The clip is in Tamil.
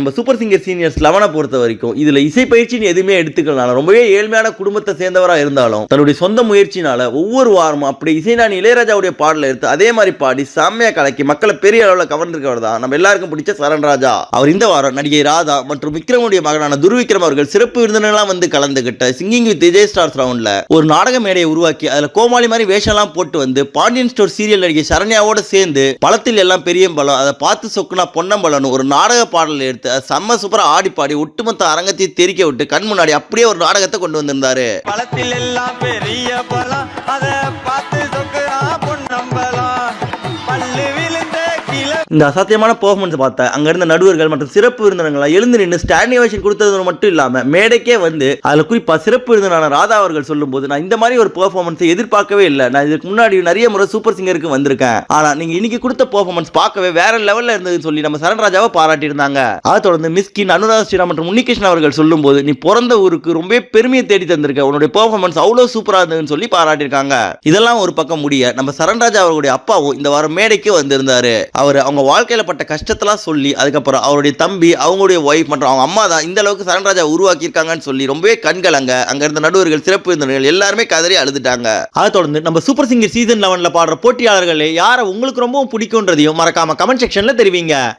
நம்ம சூப்பர் சிங்கர் சீனியர்ஸ் லெவனை பொறுத்த வரைக்கும் இதில் இசை பயிற்சின்னு எதுவுமே எடுத்துக்கலாம் ரொம்பவே ஏழ்மையான குடும்பத்தை சேர்ந்தவராக இருந்தாலும் தன்னுடைய சொந்த முயற்சினால ஒவ்வொரு வாரமும் அப்படி இசைஞானி இளையராஜாவுடைய பாடலை எடுத்து அதே மாதிரி பாடி செம்மையா கலக்கி மக்களை பெரிய அளவில் கவர்ந்திருக்கவர் தான். நம்ம எல்லாருக்கும் பிடிச்ச சரண் ராஜா. அவர் இந்த வாரம் நடிகை ராதா மற்றும் விக்ரமுடைய மகனான துருவிக்ரம் அவர்கள் சிறப்பு விருந்தினர்லாம் வந்து கலந்துகிட்ட சிங்கிங் வித் விஜய் ஸ்டார்ஸ் ரவுண்டில் ஒரு நாடக மேடையை உருவாக்கி அதில் கோமாளி மாதிரி வேஷம்லாம் போட்டு வந்து பாண்டியன் ஸ்டோர் சீரியல் நடிகை சரண்யாவோட சேர்ந்து பழத்தில் எல்லாம் பெரிய பலம் அதை பார்த்து சொக்குனா பொன்னம்பலம்னு ஒரு நாடக பாடல் எடுத்து செம்ம சூப்பரா ஆடி பாடி ஒட்டுமொத்த அரங்கத்தையும் தெரிக்க விட்டு கண் முன்னாடி அப்படியே ஒரு நாடகத்தை கொண்டு வந்திருந்தாரு. பழத்தில் எல்லாம் பெரிய பழம். இந்த அசாத்தியமான பெர்ஃபார்மன்ஸ் பார்த்த அங்க இருந்த நடுவர்கள் மற்றும் சிறப்பு விருந்தினர்கள் எழுந்து நின்று ஸ்டாண்டிவேஷன் கொடுத்தது மட்டும் இல்லாம மேடைக்கே வந்து அதுல குறிப்பா சிறப்பு விருந்தினான ராதா அவர்கள் சொல்லும்போது நான் இந்த மாதிரி ஒரு பெர்ஃபார்மன்ஸை எதிர்பார்க்கவே இல்லை. நான் இதுக்கு முன்னாடி நிறைய முறை சூப்பர் சிங்கருக்கு வந்திருக்கேன். ஆனா நீங்க இன்னைக்கு கொடுத்த பெர்ஃபார்மன்ஸ் பார்க்கவே வேற லெவல்ல இருந்ததுன்னு சொல்லி நம்ம சரண்ராஜாவை பாராட்டி இருந்தாங்க அதை தொடர்ந்து மிஸ்கின் அனுராதா ஸ்ரீராம் மற்றும் முன்னிகிருஷ்ணன் அவர்கள் சொல்லும்போது நீ பிறந்த ஊருக்கு ரொம்ப பெருமையை தேடி தந்திருக்க. உன்னுடைய பெர்ஃபார்மன்ஸ் அவ்வளவு சூப்பரா இருந்ததுன்னு சொல்லி பாராட்டியிருக்காங்க. இதெல்லாம் ஒரு பக்கம் முடிய நம்ம சரண்ராஜா அவர்களுடைய அப்பாவும் இந்த வாரம் மேடைக்கு வந்திருந்தாரு. அவர் அவங்க வாழ்க்கையில் பட்ட கஷ்டத்தெல்லாம் சொல்லி அதுக்கப்புறம் அவருடைய தம்பி அவங்களுடைய ஒய்ஃப் மற்றும் அவங்க அம்மா தான் இந்த அளவுக்கு சரண்ராஜா உருவாக்கியிருக்காங்கன்னு சொல்லி ரொம்பவே கண்கள் அங்கே அங்கே இருந்த நடுவர்கள் சிறப்பு விருந்தினர்கள் எல்லாருமே கதறி அழுதுட்டாங்க. அதை தொடர்ந்து நம்ம சூப்பர் சிங்கர் சீசன் லெவனில் பாடுற போட்டியாளர்களே யாரை உங்களுக்கு ரொம்பவும் பிடிக்கும்ன்றதையும் மறக்காம கமெண்ட் செக்ஷனில் தெரிவிங்க.